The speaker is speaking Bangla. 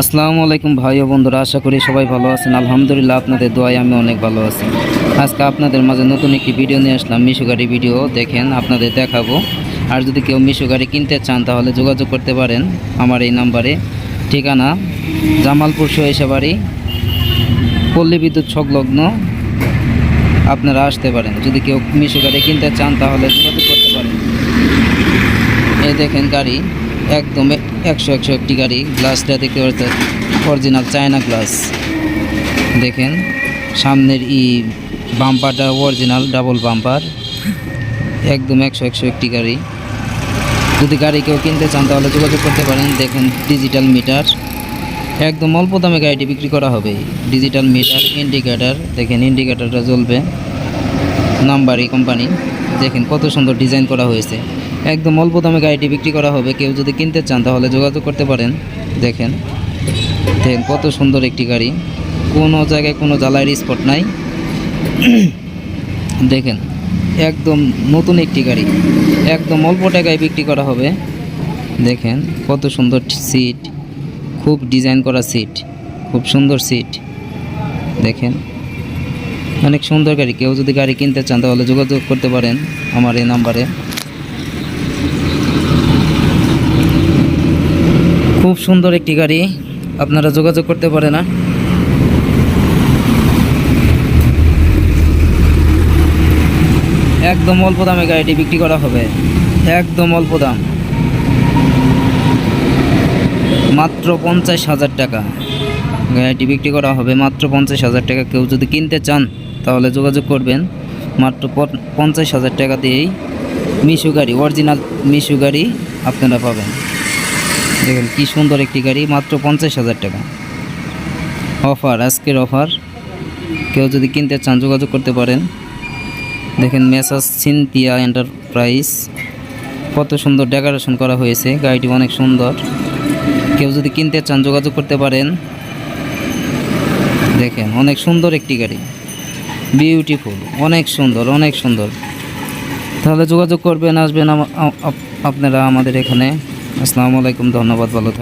আসসালামু আলাইকুম ভাই ও বন্ধুরা, আশা করি সবাই ভালো আছেন। আলহামদুলিল্লাহ আপনাদের দোয়ায় আমি অনেক ভালো আছি। আজকে আপনাদের মাঝে নতুন একটি ভিডিও নিয়ে আসলাম, মিশু গাড়ি ভিডিও। দেখেন, আপনাদের দেখাবো। আর যদি কেউ মিশু গাড়ি কিনতে চান, তাহলে যোগাযোগ করতে পারেন আমার এই নাম্বারে। ঠিকানা, জামালপুর সহিসা বাড়ি পল্লী বিদ্যুৎ সংলগ্ন। আপনারা আসতে পারেন। যদি কেউ মিশু গাড়ি কিনতে চান, তাহলে যোগাযোগ করতে পারেন। এই দেখেন গাড়ি, একদম একশো একশো একটি গাড়ি গ্লাসটা দেখতে পাচ্ছেন অরিজিনাল চায়না গ্লাস দেখেন, সামনের ই বাম্পারটা অরিজিনাল ডাবল বাম্পার একদম একশো একশো একটি গাড়ি। যদি গাড়ি কেউ কিনতে চান, তাহলে যোগাযোগ করতে পারেন। দেখেন ডিজিটাল মিটার একদম অল্প দামে গাড়িটি বিক্রি করা হবে। ডিজিটাল মিটার ইন্ডিকেটার দেখেন ইন্ডিকেটারটা জ্বলবে। নাম্বারি কোম্পানি দেখেন, কত সুন্দর ডিজাইন করা হয়েছে। একদম অল্প দামে গাড়িটি বিক্রি করা হবে। কেউ যদি কিনতে চান তাহলে যোগাযোগ করতে পারেন। দেখেন দেখেন কত সুন্দর একটি গাড়ি। কোনো জায়গায় কোনো জ্বালাইয়ের স্পট নাই। দেখেন, একদম নতুন একটি গাড়ি। একদম অল্প টাকায় বিক্রি করা হবে। দেখেন কত সুন্দর সিট খুব ডিজাইন করা সিট খুব সুন্দর সিট দেখেন, অনেক সুন্দর গাড়ি। কেউ যদি গাড়ি কিনতে চান তাহলে যোগাযোগ করতে পারেন আমার এই নাম্বারে খুব সুন্দর একটি গাড়ি। আপনারা যোগাযোগ করতে পারেন না। একদম অল্প দামে গাড়িটি বিক্রি করা হবে। একদম অল্প দাম। মাত্র পঞ্চাশ হাজার টাকা। গাড়িটি বিক্রি করা হবে মাত্র পঞ্চাশ হাজার টাকা। কেউ যদি কিনতে চান, তাহলে যোগাযোগ করবেন। মাত্র পঞ্চাশ হাজার টাকা দিয়েই মিশু গাড়ি, অরিজিনাল মিশু গাড়ি আপনারা পাবেন। দেখেন, কি সুন্দর একটি গাড়ি, মাত্র পঞ্চাশ হাজার টাকা। অফার, আজকের অফার। কেউ যদি কিনতে চান, যোগাযোগ করতে পারেন। দেখেন, মেসাস সিনথিয়া এন্টারপ্রাইজ। কত সুন্দর ডেকোরেশন করা হয়েছে, গাড়িটি অনেক সুন্দর। কেউ যদি কিনতে চান, যোগাযোগ করতে পারেন। দেখেন, অনেক সুন্দর একটি গাড়ি। বিউটিফুল অনেক সুন্দর অনেক সুন্দর। তাহলে যোগাযোগ করবেন, আসবেন আপ- আপনারা আমাদের এখানে। আসসালামু আলাইকুম ধন্যবাদ ভালো।